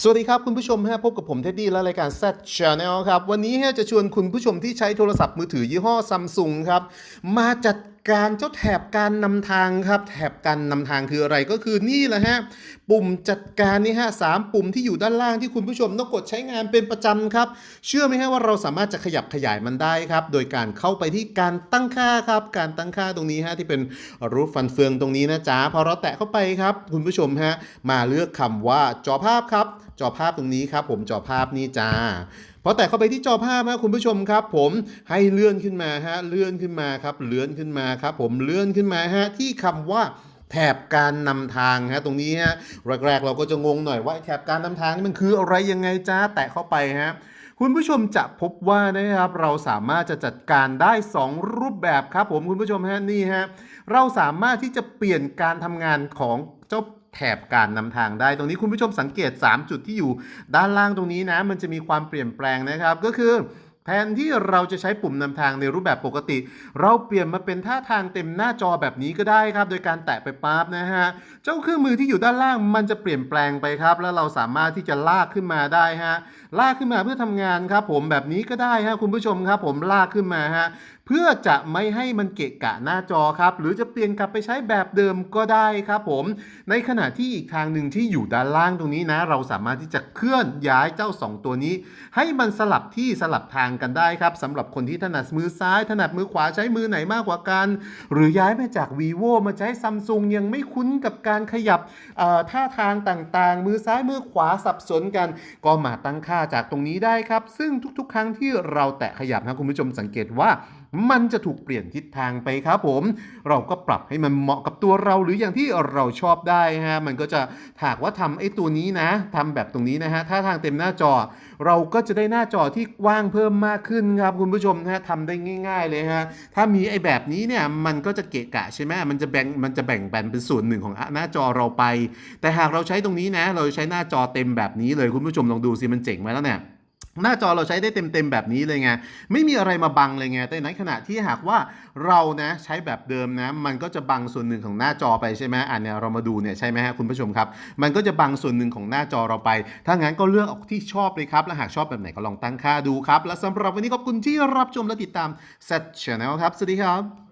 สวัสดีครับคุณผู้ชมฮะพบกับผมเท็ดดี้และรายการ Z Channel ครับ วันนี้ฮะจะชวนคุณผู้ชมที่ใช้โทรศัพท์มือถือยี่ห้อซัมซุงครับ มาจัด การเจ้าแถบการนำทางครับ แถบการนำทางคืออะไรก็คือนี่แหละฮะ ปุ่มจัดการนี่ฮะสามปุ่มที่อยู่ด้านล่างที่คุณผู้ชมต้องกดใช้งานเป็นประจำครับ เชื่อไหมฮะว่าเราสามารถจะขยับขยายมันได้ครับ โดยการเข้าไปที่การตั้งค่าครับ การตั้งค่าตรงนี้ฮะที่เป็นรูปฟันเฟืองตรงนี้นะจ๊ะพอเราแตะเข้าไปครับ คุณผู้ชมฮะมาเลือกคำว่าจอภาพครับ จอภาพตรงนี้ครับ ผมจอภาพนี่จ้า พอแตะเข้าไปที่จอภาพนะคุณผู้ชมครับ ผมให้เลื่อนขึ้นมาฮะเลื่อนขึ้นมาครับเลื่อนขึ้นมาครับ ผมเลื่อนขึ้นมาฮะที่คำว่าแถบการนำทางฮะตรงนี้ฮะแรกๆ เราก็จะงงหน่อยว่าแถบการนำทางนี่มันคืออะไรยังไงจ้าแตะเข้าไปฮะ คุณผู้ชมจะพบว่านะครับเราสามารถจะจัดการได้ 2 รูปแบบครับผมคุณผู้ชมฮะนี่ฮะเราสามารถที่จะเปลี่ยนการทำงานของเจ้าแถบการนำทางได้ ตรงนี้คุณผู้ชมสังเกต 3 จุดที่อยู่ด้านล่างตรงนี้นะ มันจะมีความเปลี่ยนแปลงนะครับก็คือ แทนที่เราจะใช้ปุ่มนำทางในรูปแบบปกติ เราเปลี่ยนมาเป็นท่าทางเต็มหน้าจอแบบนี้ก็ได้ครับ โดยการแตะไปปั๊บนะฮะ เจ้าเครื่องมือที่อยู่ด้านล่างมันจะเปลี่ยนแปลงไปครับ แล้วเราสามารถที่จะลากขึ้นมาได้ฮะ ลากขึ้นมาเพื่อทำงานครับผมแบบนี้ก็ได้ฮะคุณผู้ชมครับ ผมลากขึ้นมาฮะเพื่อจะไม่ให้มันเกะกะหน้าจอครับ หรือจะเปลี่ยนกลับไปใช้แบบเดิมก็ได้ครับผม ในขณะที่อีกทางหนึ่งที่อยู่ด้านล่างตรงนี้นะ เราสามารถที่จะเคลื่อนย้ายเจ้า 2 ตัวนี้ ให้มันสลับที่สลับทางกันได้ครับสำหรับคนที่ถนัดมือซ้าย ถนัดมือขวาใช้มือไหนมากกว่ากัน หรือย้ายมาจาก vivo มาใช้ซัมซุงยังไม่คุ้นกับการขยับท่าทางต่างๆ มือซ้ายมือขวาสับสนกัน ก็มาตั้งค่าจากตรงนี้ได้ครับ ซึ่งทุกๆ ครั้งที่เราแตะขยับนะคุณผู้ชมสังเกตว่า มันจะถูกเปลี่ยนทิศทางไปครับผม เราก็ปรับให้มันเหมาะกับตัวเราหรืออย่างที่เราชอบได้ฮะมันก็จะถากว่าทำไอ้ตัวนี้นะทำแบบตรงนี้นะฮะถ้าทางเต็มหน้าจอ เราก็จะได้หน้าจอที่กว้างเพิ่มมากขึ้นครับคุณผู้ชมนะฮะทำได้ง่าย ๆเลยฮะถ้ามีไอ้แบบนี้เนี่ยมันก็จะเกะกะใช่ไหมมันจะแบ่งมันจะแบ่งแบนเป็นส่วนหนึ่งของหน้าจอเราไป แต่หากเราใช้ตรงนี้นะ เราใช้หน้าจอเต็มแบบนี้เลยคุณผู้ชมลองดูสิมันเจ๋งไหมแล้วเนี่ย หน้าจอเราใช้ได้เต็มๆแบบนี้เลยไง ไม่มีอะไรมาบังเลยไง แต่ในขณะที่หากว่าเรานะใช้แบบเดิมนะ มันก็จะบังส่วนหนึ่งของหน้าจอไปใช่ไหมอันเนี้ยเรามาดูเนี่ยใช่ไหมฮะคุณผู้ชมครับ มันก็จะบังส่วนหนึ่งของหน้าจอเราไป ถ้างั้นก็เลือกเอาที่ชอบเลยครับ และหากชอบแบบไหนก็ลองตั้งค่าดูครับ และสำหรับวันนี้ขอบคุณที่รับชมและติดตาม Set Channel ครับ สวัสดีครับ